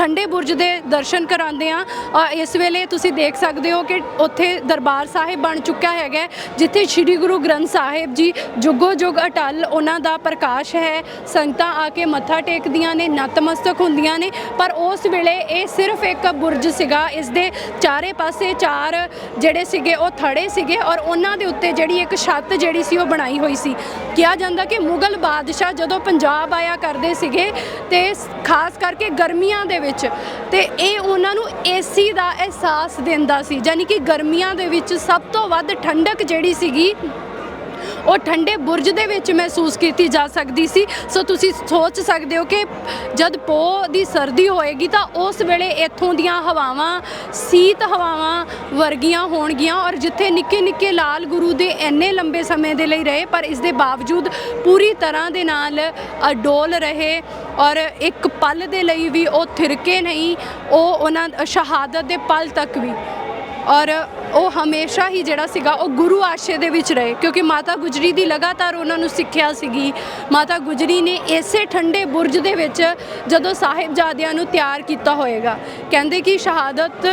ਠੰਡੇ ਬੁਰਜ ਦੇ ਦਰਸ਼ਨ ਕਰਾਉਂਦੇ ਆ ਇਸ ਵੇਲੇ ਤੁਸੀਂ ਦੇਖ ਸਕਦੇ ਹੋ ਕਿ ਉੱਥੇ ਦਰਬਾਰ ਸਾਹਿਬ ਬਣ ਚੁੱਕਾ ਹੈਗਾ ਜਿੱਥੇ ਸ੍ਰੀ ਗੁਰੂ ਗ੍ਰੰਥ ਸਾਹਿਬ ਜੀ ਜੁਗੋ ਜੁਗ ਅਟਲ ਉਹਨਾਂ ਦਾ ਪ੍ਰਕਾਸ਼ ਹੈ। ਸੰਗਤਾਂ ਆ ਕੇ ਮੱਥਾ ਟੇਕਦੀਆਂ ਨੇ, ਨਤਮਸਤਕ ਹੁੰਦੀਆਂ ਨੇ, ਪਰ ਉਸ ਵੇਲੇ ਇਹ ਸਿਰਫ ਇੱਕ ਬੁਰਜ ਸੀਗਾ। ਇਸ ਦੇ ਚਾਰੇ ਪਾਸੇ ਚਾਰ ਜਿਹੜੇ ਸੀਗੇ, ਉਹ ਥੜੇ ਸੀਗੇ ਔਰ ਉਹਨਾਂ ਦੇ ਉੱਤੇ ਜਿਹੜੀ ਇੱਕ ਛੱਤ ਜਿਹੜੀ ਸੀ, ਉਹ ਬਣਾਈ ਹੋਈ ਸੀ। ਕਿਹਾ ਜਾਂਦਾ ਕਿ ਮੁਗਲ ਬਾਦਸ਼ਾਹ ਜਦੋਂ ਪੰਜਾਬ ਆਇਆ ਕਰਦੇ ਸੀਗੇ, ਤੇ ਖਾਸ ਕਰਕੇ ਗਰਮੀਆਂ ਦੇ ਵਿੱਚ ਤੇ ਇਹ ਉਹਨਾਂ ਨੂੰ ਏਸੀ ਦਾ ਅਹਿਸਾਸ ਦਿੰਦਾ ਸੀ, ਯਾਨੀ ਕਿ ਗਰਮੀਆਂ ਦੇ ਵਿੱਚ ਸਭ ਤੋਂ ਵੱਧ ਠੰਡਕ ਜਿਹੜੀ ਸੀਗੀ, ਉਹ ਠੰਡੇ ਬੁਰਜ ਦੇ ਵਿੱਚ ਮਹਿਸੂਸ ਕੀਤੀ ਜਾ ਸਕਦੀ ਸੀ। ਸੋ ਤੁਸੀਂ ਸੋਚ ਸਕਦੇ ਹੋ ਕਿ ਜਦ ਪੋਹ ਦੀ ਸਰਦੀ ਹੋਏਗੀ ਤਾਂ ਉਸ ਵੇਲੇ ਇੱਥੋਂ ਦੀਆਂ ਹਵਾਵਾਂ, ਸੀਤ ਹਵਾਵਾਂ ਵਰਗੀਆਂ ਹੋਣਗੀਆਂ ਔਰ ਜਿੱਥੇ ਨਿੱਕੇ ਨਿੱਕੇ ਲਾਲ ਗੁਰੂ ਦੇ ਇੰਨੇ ਲੰਬੇ ਸਮੇਂ ਦੇ ਲਈ ਰਹੇ, ਪਰ ਇਸ ਦੇ ਬਾਵਜੂਦ ਪੂਰੀ ਤਰ੍ਹਾਂ ਦੇ ਨਾਲ ਅਡੋਲ ਰਹੇ ਔਰ ਇੱਕ ਪਲ ਦੇ ਲਈ ਵੀ ਉਹ ਥਿਰਕੇ ਨਹੀਂ, ਉਹ ਉਹਨਾਂ, ਸ਼ਹਾਦਤ ਦੇ ਪਲ ਤੱਕ ਵੀ। ਔਰ ਉਹ ਹਮੇਸ਼ਾ ਹੀ ਜਿਹੜਾ ਸੀਗਾ ਉਹ ਗੁਰੂ ਆਸ਼ੇ ਦੇ ਵਿੱਚ ਰਹੇ, ਕਿਉਂਕਿ ਮਾਤਾ ਗੁਜਰੀ ਦੀ ਲਗਾਤਾਰ ਉਹਨਾਂ ਨੂੰ ਸਿੱਖਿਆ ਸੀਗੀ। ਮਾਤਾ ਗੁਜਰੀ ਨੇ ਇਸੇ ਠੰਡੇ ਬੁਰਜ ਦੇ ਵਿੱਚ ਜਦੋਂ ਸਾਹਿਬਜ਼ਾਦਿਆਂ ਨੂੰ ਤਿਆਰ ਕੀਤਾ ਹੋਏਗਾ, ਕਹਿੰਦੇ ਕਿ ਸ਼ਹਾਦਤ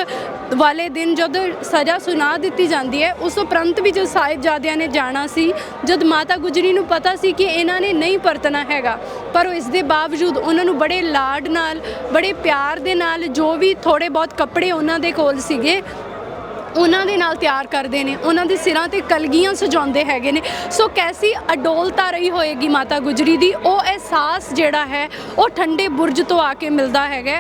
ਵਾਲੇ ਦਿਨ ਜਦੋਂ ਸਜ਼ਾ ਸੁਣਾ ਦਿੱਤੀ ਜਾਂਦੀ ਹੈ, ਉਸ ਉਪਰੰਤ ਵੀ ਜਦ ਸਾਹਿਬਜ਼ਾਦਿਆਂ ਨੇ ਜਾਣਾ ਸੀ, ਜਦ ਮਾਤਾ ਗੁਜਰੀ ਨੂੰ ਪਤਾ ਸੀ ਕਿ ਇਹਨਾਂ ਨੇ ਨਹੀਂ ਪਰਤਣਾ ਹੈਗਾ, ਪਰ ਉਹ ਇਸ ਦੇ ਬਾਵਜੂਦ ਉਹਨਾਂ ਨੂੰ ਬੜੇ ਲਾਡ ਨਾਲ, ਬੜੇ ਪਿਆਰ ਦੇ ਨਾਲ ਜੋ ਵੀ ਥੋੜੇ ਬਹੁਤ ਕੱਪੜੇ ਉਹਨਾਂ ਦੇ ਕੋਲ ਸੀਗੇ ਉਹਨਾਂ ਦੇ ਨਾਲ ਤਿਆਰ ਕਰਦੇ ਨੇ, ਉਹਨਾਂ ਦੇ ਸਿਰਾਂ ਤੇ ਕਲਗੀਆਂ ਸਜਾਉਂਦੇ ਹੈਗੇ ਨੇ। ਸੋ ਕੈਸੀ ਅਡੋਲਤਾ ਰਹੀ ਹੋਏਗੀ ਮਾਤਾ ਗੁਜਰੀ ਦੀ? ਉਹ ਅਹਿਸਾਸ ਜਿਹੜਾ ਹੈ, ਉਹ ਠੰਡੇ ਬੁਰਜ ਤੋਂ ਆ ਕੇ ਮਿਲਦਾ ਹੈਗਾ।